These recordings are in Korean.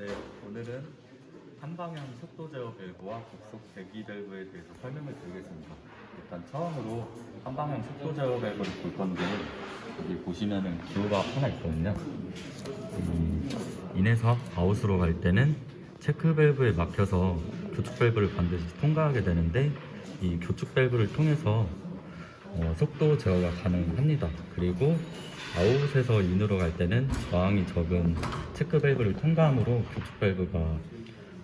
네, 오늘은 한방향 속도 제어 밸브와 급속 배기 밸브에 대해서 설명을 드리겠습니다. 일단 처음으로 한방향 속도 제어 밸브를 볼 건데 여기 보시면은 기호가 하나 있거든요. 이 인에서 아웃으로 갈 때는 체크 밸브에 막혀서 교축 밸브를 반드시 통과하게 되는데 이 교축 밸브를 통해서 어, 속도 제어가 가능합니다. 그리고 아웃에서 인으로 갈 때는 저항이 적은 체크 밸브를 통과함으로 교축 밸브가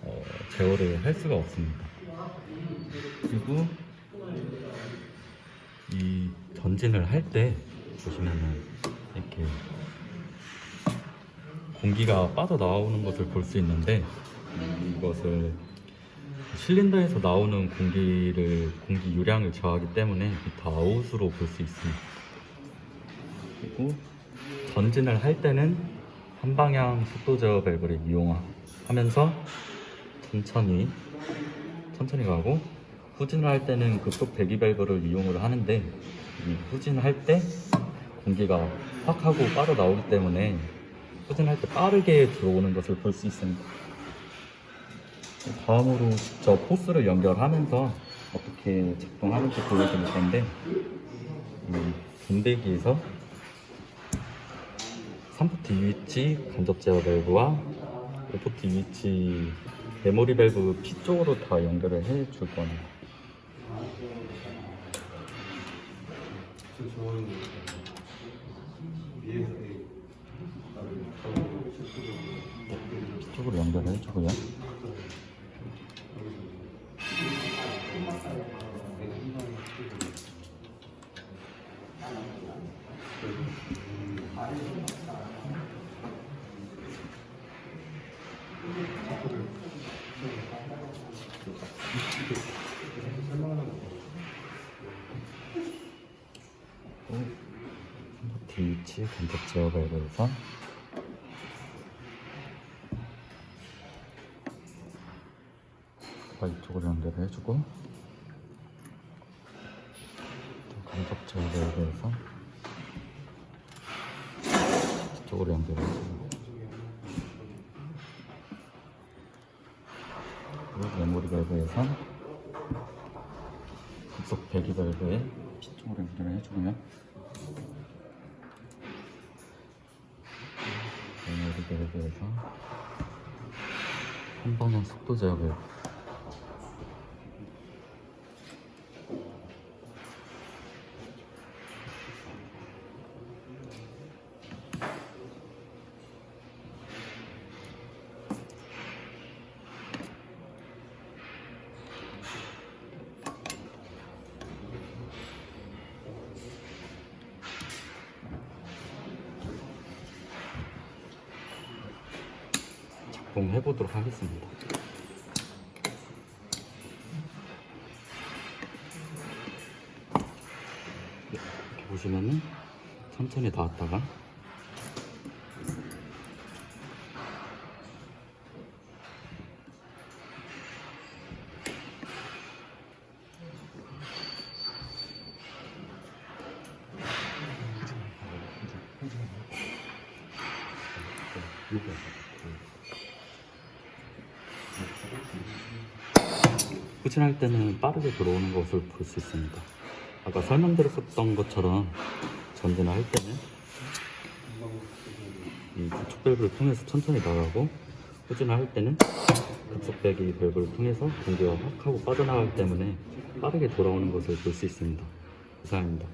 어, 제어를 할 수가 없습니다. 그리고 이 전진을 할 때 보시면은 이렇게 공기가 빠져나오는 것을 볼 수 있는데 음, 이것을 실린더에서 나오는 공기를 공기 유량을 저하기 때문에 다 아웃으로 볼 수 있습니다. 그리고 전진을 할 때는 한 방향 속도 제어 밸브를 이용하면서 천천히 천천히 가고 후진을 할 때는 급속 배기 밸브를 이용을 하는데 이 후진할 때 공기가 확 하고 빠져 나오기 때문에 후진할 때 빠르게 들어오는 것을 볼 수 있습니다. 다음으로 저 포스를 연결하면서 어떻게 작동하는지 보여드릴 건데 이 분배기에서 3포트 UH 간접 제어 밸브와 5포트 UH 메모리 밸브 P 쪽으로 다 연결을 해줄 겁니다. P 쪽으로 연결해 주고요. D2 간접 제어 밸브에서 이쪽으로 연결을 해주고 제어 밸브에서 이쪽으로 연결해주고 그리고 메모리 밸브에서 급속 배기 밸브에 P쪽으로 연결을 해주고요. 메모리 밸브에서 한 방향 속도 제어 밸브 작동해 보도록 하겠습니다. 네, 이렇게 보시면은 천천히 닿았다가 후진할 때는 빠르게 들어오는 것을 볼 수 있습니다. 아까 설명드렸었던 것처럼 전진을 할 때는 이 구축 밸브를 통해서 천천히 나가고 후진을 할 때는 급속 배기 밸브를 통해서 공기가 확 하고 빠져나가기 때문에 빠르게 돌아오는 것을 볼 수 있습니다. 이상입니다.